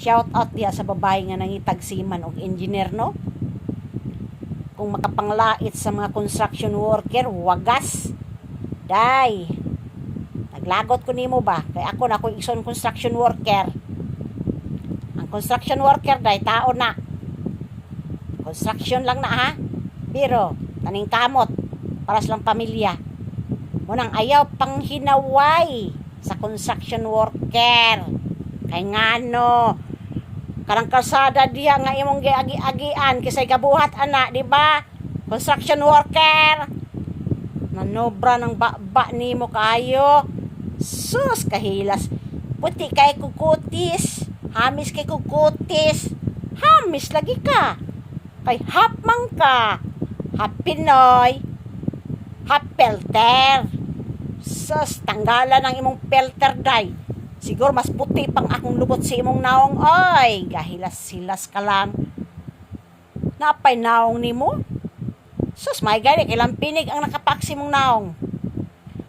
Shout out diya sa babae nga nangitag og engineer no. Kung makapanglait sa mga construction worker, wagas. Day. Naglagot ko nimo ba? Kay ako na ako ison construction worker. Ang construction worker day tao na. Construction lang na ha. Pero taning kamot para silang pamilya. Munang ayaw pang hinaway sa construction worker. Kay ngano, karang kalsada diha nga imong giagi-agian kisay gabuhat ana, di ba? Construction worker. Nanobra ng baba nimo kayo. Sus kahilas. Puti kay kukutis. Hamis kay kukutis. Hamis lagi ka. Kay hapmang ka. Hap Pinoy. Hap pelter. Sus, tanggalan ng imong pelter day. Siguro mas puti pang akong lubot sa imong naong. Oy, gahilas-hilas ka lang. Napay naong nimo? Sus, may gani, kailang pinig ang nakapaksi mong naong.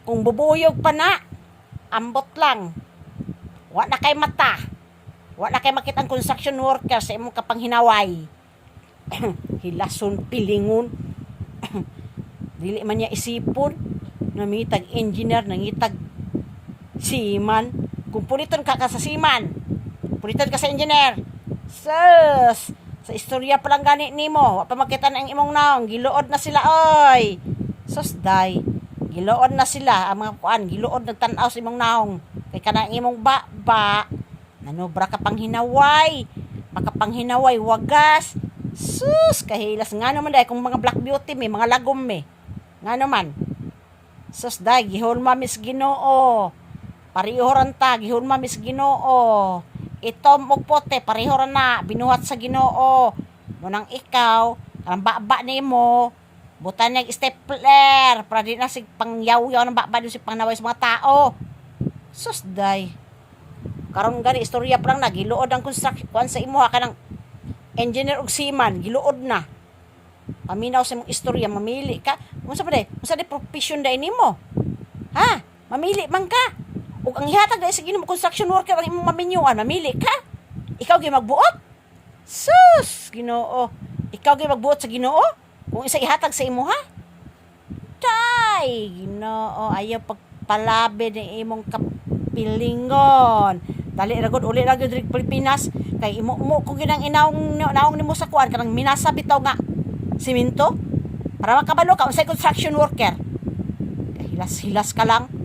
Kung bubuyog pa na, ambot lang. Wa na kay mata. Wa na kay makita ang construction worker sa imong kapanghinaway. Hilason pilingon. Dili man niya isipon. Namitag engineer, nangitag siman. Kung puliton ka ka sa siman, puliton ka sa engineer. Sus! Sa istorya pa lang gani nimo, wa pa makita na ang imong naong, giluod na sila oy. Sus day. Giluod na sila ang mga kuan, giluod nagtan-aw sa imong naong. Kay kanang imong ba-ba, nanobra ka pang hinaway. Makapanghinaway wagas. Sus, kahilas nga naman day kung mga black beauty may mga lagom me. Nga naman. Sus day, gihon mamis Ginoo. Parihoran ta, gihon mamis Ginoo. Ito mo pote, parihoran na, binuhat sa Ginoo. Munang ikaw, ang baba nimo, butan ng stapler, para di na sig pangyaw-yaw ng baba si pangnaway sa mga tao. Sus day. Karon gani istorya pa lang na giluod ang construction sa imo ka ng engineer og seaman, giluod na. Paminaw sa imong istorya, mamili ka. Unsa pa day? Unsa day profession day nimo? Ha? Mamili man ka. Ug ang ihatag day sa Ginoo construction worker ang imong maminyuan, mamili ka. Ikaw gyud magbuot. Sus, Ginoo. Ikaw gyud magbuot sa Ginoo? Kung isa ihatag sa imo ha? Tay, Ginoo, ayaw pagpalabi ni imong kapilingon. Dali ra gud uli ra gud Pilipinas kay imo mo kung ginang inaong naong nimo sa kuan kanang minasa bitaw nga simento para makabalo ka unsay construction worker. Hilas-hilas ka lang.